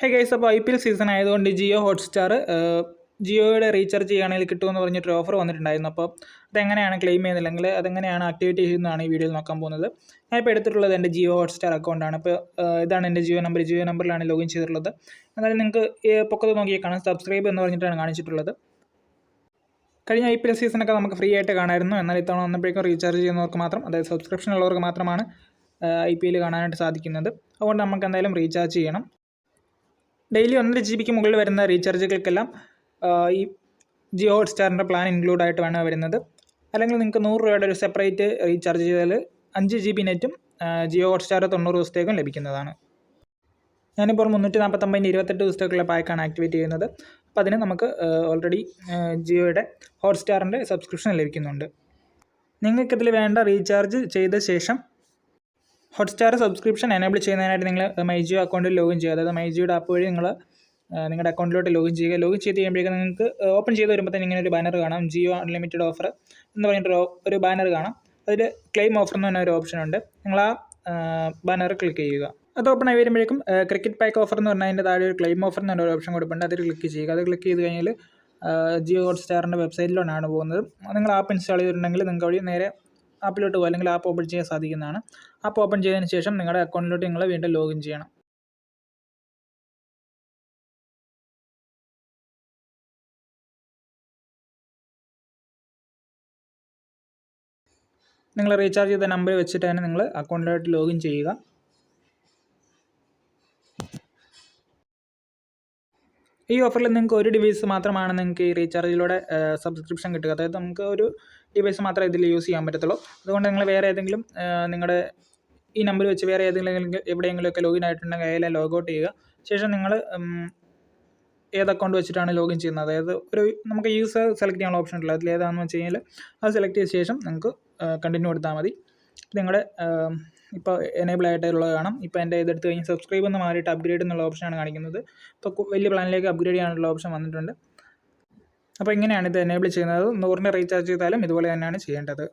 ഹേ guys അപ്പോൾ I P L season ആയതുകൊണ്ട് Jio Hotstar ജിയോയുടെ recharge ചെയ്യുകയാണെങ്കിൽ കിട്ടുമെന്ന് പറഞ്ഞിട്ടൊരു ഓഫർ വന്നിട്ടുണ്ടായിരുന്നു. അപ്പോൾ അതെങ്ങനെയാണ് ക്ലെയിം ചെയ്യുന്നില്ലെങ്കിൽ അതെങ്ങനെയാണ് ആക്ടിവേറ്റ് ചെയ്യുന്നതാണ് ഈ വീഡിയോയിൽ നോക്കാൻ പോകുന്നത്. ഞാനിപ്പോൾ എടുത്തിട്ടുള്ളത് എന്റെ ജിയോ ഹോട്ട്സ്റ്റാർ അക്കൗണ്ടാണ് ഇപ്പോൾ ഇതാണ് എന്റെ ജിയോ നമ്പർ ജിയോ നമ്പറിലാണ് ലോഗിൻ ചെയ്തിട്ടുള്ളത്. എന്നാലും നിങ്ങൾക്ക് പൊക്കത്ത് നോക്കിയാൽ കാണാം. സബ്സ്ക്രൈബ് എന്ന് പറഞ്ഞിട്ടാണ് കാണിച്ചിട്ടുള്ളത്. കഴിഞ്ഞ ഐ പി എൽ സീസണൊക്കെ നമുക്ക് ഫ്രീ ആയിട്ട് കാണാമായിരുന്നു എന്നാൽ ഇത്തവണ വന്നപ്പോഴേക്കും റീചാർജ് ചെയ്യുന്നവർക്ക് മാത്രം അതായത് സബ്സ്ക്രിപ്ഷൻ ഉള്ളവർക്ക് മാത്രമാണ് ഐ പി എൽ കാണാനായിട്ട് സാധിക്കുന്നത്. അതുകൊണ്ട് നമുക്ക് എന്തായാലും റീചാർജ് ചെയ്യണം. ഡെയിലി ഒന്നര ജി ബിക്ക് മുകളിൽ വരുന്ന റീചാർജുകൾക്കെല്ലാം ഈ ജിയോ ഹോട്ട്സ്റ്റാറിന്റെ പ്ലാൻ ഇൻക്ലൂഡ് ആയിട്ട് വേണം വരുന്നത്. അല്ലെങ്കിൽ നിങ്ങൾക്ക് നൂറ് രൂപയുടെ ഒരു സെപ്പറേറ്റ് റീചാർജ് ചെയ്താൽ അഞ്ച് ജി ബി നെറ്റും ജിയോ ഹോട്ട്സ്റ്റാർ തൊണ്ണൂറ് ദിവസത്തേക്കും ലഭിക്കുന്നതാണ്. ഞാനിപ്പോൾ മുന്നൂറ്റി നാൽപ്പത്തൊമ്പതിന്റെ ഇരുപത്തെട്ട് ദിവസത്തേക്കുള്ള പാക്കാണ് ആക്ടിവേറ്റ് ചെയ്യുന്നത്. അപ്പോൾ അതിന് നമുക്ക് ഓൾറെഡി ജിയോയുടെ ഹോട്ട്സ്റ്റാറിന്റെ സബ്സ്ക്രിപ്ഷൻ ലഭിക്കുന്നുണ്ട്. നിങ്ങൾക്കിതിൽ വേണ്ട റീചാർജ് ചെയ്ത ശേഷം ഹോട്ട്സ്റ്റാർ സബ്സ്ക്രിപ്ഷൻ എനേബിൾ ചെയ്യുന്നതിനായിട്ട് നിങ്ങൾ മൈജിയോ അക്കൗണ്ടിൽ ലോഗിൻ ചെയ്യുക. അതായത് മൈജിയോയുടെ ആപ്പ് വഴി നിങ്ങൾ നിങ്ങളുടെ അക്കൗണ്ടിലോട്ട് ലോഗിൻ ചെയ്യുക. ലോഗിൻ ചെയ്ത് കഴിയുമ്പോഴേക്കും നിങ്ങൾക്ക് ഓപ്പൺ ചെയ്ത് വരുമ്പോൾ തന്നെ ഇങ്ങനെ ഒരു ബാനർ കാണാം. ജിയോ അൺലിമിറ്റഡ് ഓഫർ എന്ന് പറഞ്ഞിട്ട് ഒരു ബാനർ കാണാം. അതിൽ ക്ലെയിം ഓഫർ എന്ന് പറഞ്ഞ ഒരു ഓപ്ഷൻ ഉണ്ട്. നിങ്ങൾ ആ ബാനർ ക്ലിക്ക് ചെയ്യുക. അത് ഓപ്പൺ ആയി വരുമ്പോഴേക്കും ക്രിക്കറ്റ് പാക്ക് ഓഫർ എന്ന് പറഞ്ഞാൽ അതിന്റെ താഴെ ഒരു ക്ലെയിം ഓഫർ എന്ന് പറഞ്ഞ ഒരു ഓപ്ഷൻ കൊടുപ്പുണ്ട്. അതിൽ ക്ലിക്ക് ചെയ്യുക. അത് ക്ലിക്ക് ചെയ്ത് കഴിഞ്ഞാൽ ജിയോ ഹോട്ട്സ്റ്റാറിന്റെ വെബ്സൈറ്റിലോട്ടാണ് പോകുന്നത്. നിങ്ങൾ ആപ്പ് ഇൻസ്റ്റാൾ ചെയ്തിട്ടുണ്ടെങ്കിൽ നിങ്ങൾക്ക് വഴി നേരെ ആപ്പിലോട്ട് പോകുക അല്ലെങ്കിൽ ആപ്പ് ഓപ്പൺ ചെയ്യാൻ സാധിക്കുന്നതാണ്. ആപ്പ് ഓപ്പൺ ചെയ്തതിന് ശേഷം നിങ്ങളുടെ അക്കൗണ്ടിലോട്ട് നിങ്ങൾ വീണ്ടും ലോഗിൻ ചെയ്യണം. നിങ്ങൾ റീചാർജ് ചെയ്ത നമ്പർ വെച്ചിട്ട് തന്നെ നിങ്ങൾ അക്കൗണ്ടിലോട്ട് ലോഗിൻ ചെയ്യുക. ഈ ഓഫറിൽ നിങ്ങൾക്ക് ഒരു ഡിവൈസ് മാത്രമാണ് നിങ്ങൾക്ക് ഈ റീചാർജിലൂടെ സബ്സ്ക്രിപ്ഷൻ കിട്ടുക. അതായത് നമുക്ക് ഒരു ഡിവൈസ് മാത്രമേ ഇതിൽ യൂസ് ചെയ്യാൻ പറ്റത്തുള്ളൂ. അതുകൊണ്ട് നിങ്ങൾ വേറെ ഏതെങ്കിലും നിങ്ങളുടെ ഈ നമ്പർ വെച്ച് വേറെ ഏതെങ്കിലും എവിടെയെങ്കിലുമൊക്കെ ലോഗിൻ ആയിട്ടുണ്ടെങ്കിൽ അതിലെ ലോഗൗട്ട് ചെയ്യുക. ശേഷം നിങ്ങൾ ഏത് അക്കൗണ്ട് വെച്ചിട്ടാണ് ലോഗിൻ ചെയ്യുന്നത്? അതായത് ഒരു നമുക്ക് യൂസർ സെലക്ട് ചെയ്യാനുള്ള ഓപ്ഷൻ ഉണ്ടല്ലോ. അതിൽ ഏതാണെന്ന് വെച്ച് കഴിഞ്ഞാൽ അത് സെലക്ട് ചെയ്ത ശേഷം നിങ്ങൾക്ക് കണ്ടിന്യൂ കൊടുത്താൽ മതി. നിങ്ങളുടെ ഇപ്പോൾ എനേബിൾ ആയിട്ടുള്ളത് കാണാം. ഇപ്പോൾ എന്റെ ഇതെടുത്ത് കഴിഞ്ഞ് സബ്സ്ക്രൈബ് എന്ന് മാറിയിട്ട് അപ്ഗ്രേഡ് എന്നുള്ള ഓപ്ഷനാണ് കാണിക്കുന്നത്. ഇപ്പോൾ വലിയ പ്ലാനിലേക്ക് അപ്ഗ്രേഡ് ചെയ്യാനുള്ള ഓപ്ഷൻ വന്നിട്ടുണ്ട്. അപ്പോൾ ഇങ്ങനെയാണ് ഇത് എനേബിൾ ചെയ്യുന്നത്. നൂറിന് റീചാർജ് ചെയ്താലും ഇതുപോലെ തന്നെയാണ് ചെയ്യേണ്ടത്.